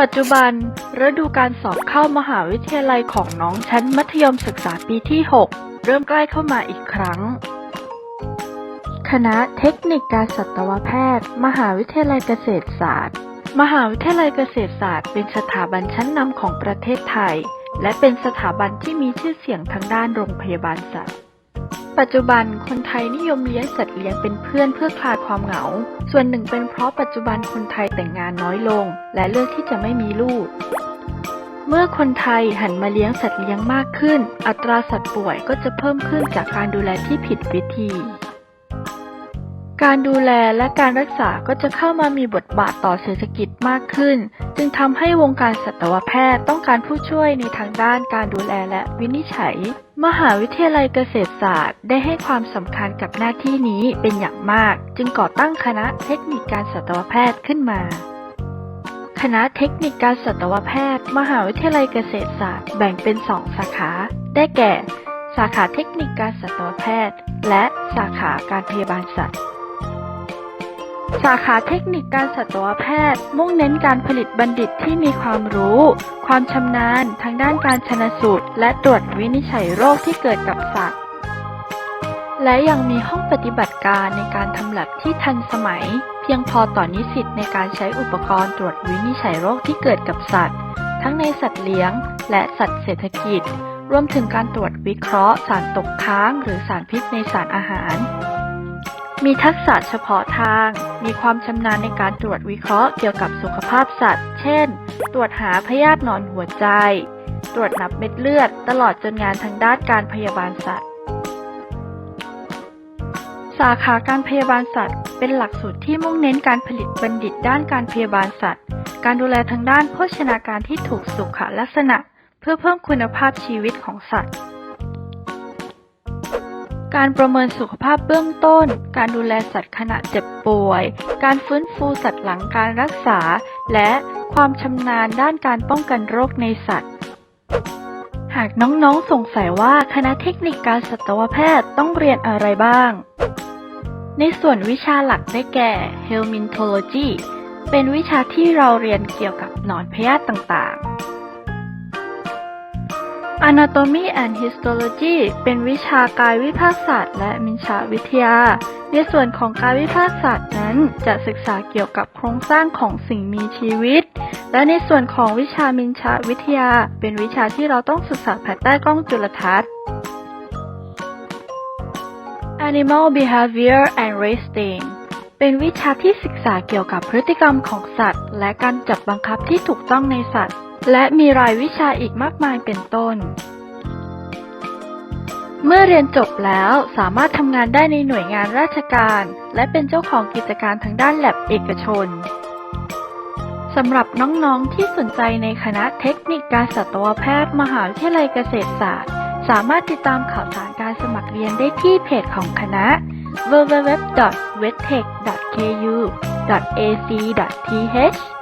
ปัจจุบัน ฤดูการสอบเข้ามหาวิทยาลัยของน้องชั้นมัธยมศึกษาปีที่ 6 เริ่มใกล้เข้ามาอีกครั้ง คณะเทคนิคการสัตวแพทย์ มหาวิทยาลัยเกษตรศาสตร์ มหาวิทยาลัยเกษตรศาสตร์ เป็นสถาบันชั้นนำของประเทศไทย และเป็นสถาบันที่มีชื่อเสียงทางด้านโรงพยาบาลสัตว์ ปัจจุบันคนไทยนิยมเลี้ยงสัตว์เลี้ยงเป็นเพื่อนเพื่อคลายความเหงา ส่วนหนึ่งเป็นเพราะปัจจุบันคนไทยแต่งงานน้อยลง และเลือกที่จะไม่มีลูก เมื่อคนไทยหันมาเลี้ยงสัตว์เลี้ยงมากขึ้น อัตราสัตว์ป่วยก็จะเพิ่มขึ้นจากการดูแลที่ผิดวิธี การดูแลและการรักษาก็จะเข้ามามีบทบาทต่อเศรษฐกิจมากขึ้น จึงทำให้วงการสัตวแพทย์ต้องการผู้ช่วยในทางด้านการดูแลและวินิจฉัย มหาวิทยาลัยเกษตรศาสตร์ ได้ให้ความสำคัญกับหน้าที่นี้เป็นอย่างมาก จึงก่อตั้งคณะเทคนิคการสัตวแพทย์ขึ้นมาคณะเทคนิคการสัตวแพทย์ มหาวิทยาลัยเกษตรศาสตร์ แบ่งเป็นสองสาขา ได้แก่ สาขาเทคนิคการสัตวแพทย์ และสาขาการพยาบาลสัตว์ สาขาเทคนิคการสัตวแพทย์ มุ่งเน้นการผลิตบัณฑิตที่มีความรู้ ความชำนาญทางด้านการชนสูตร และตรวจวินิจฉัยโรคที่เกิดกับสัตว์ และยังมีห้องปฏิบัติการในการทำแลบที่ทันสมัย เพียงพอต่อนนิสิตในการใช้อุปกรณ์ตรวจวินิจฉัยโรคที่เกิดกับสัตว์ ทั้งในสัตว์เลี้ยง และสัตว์เศรษฐกิจ รวมถึงการตรวจวิเคราะห์ สารตกค้าง หรือสารพิษในสารอาหาร มีทักษะเฉพาะทาง มีความชำนาญในการตรวจวิเคราะห์เกี่ยวกับสุขภาพสัตว์ เช่น ตรวจหาพยาธิหนอนหัวใจ ตรวจนับเม็ดเลือด ตลอดจนงานทางด้านการพยาบาลสัตว์ สาขาการพยาบาลสัตว์ เป็นหลักสูตรที่มุ่งเน้นการผลิตบัณฑิตด้านการพยาบาลสัตว์ การดูแลทางด้านโภชนาการที่ถูกสุขลักษณะ เพื่อเพิ่มคุณภาพชีวิตของสัตว์ การประเมินสุขภาพเบื้องต้น การดูแลสัตว์ขณะเจ็บป่วย การฟื้นฟูสัตว์หลังการรักษา และความชำนาญด้านการป้องกันโรคในสัตว์หากน้องๆ สงสัยว่าคณะเทคนิคการสัตวแพทย์ต้องเรียนอะไรบ้าง ในส่วนวิชาหลักได้แก่ Helminthology เป็นวิชาที่เราเรียนเกี่ยวกับหนอนพยาธิต่างๆ Anatomy and Histology เป็นวิชากายวิภาคศาสตร์ และมิญชาวิทยา ในส่วนของกายวิภาคศาสตร์นั้น จะศึกษาเกี่ยวกับโครงสร้างของสิ่งมีชีวิต และในส่วนของวิชามิญชาวิทยา เป็นวิชาที่เราต้องศึกษาภายใต้กล้องจุลทรรศน์ Animal Behavior and Raising เป็นวิชาที่ศึกษาเกี่ยวกับพฤติกรรมของสัตว์ และการจับบังคับที่ถูกต้องในสัตว์ และมีรายวิชาอีกมากมายเป็นต้น เมื่อเรียนจบแล้วสามารถทำงานได้ในหน่วยงานราชการ และเป็นเจ้าของกิจการทางด้านแลบเอกชนสำหรับน้องๆที่สนใจในคณะเทคนิคการสัตวแพทย์ มหาวิทยาลัยเกษตรศาสตร์ สามารถติดตามข่าวสารการสมัครเรียนได้ที่เพจของคณะ www.wetech.ku.ac.th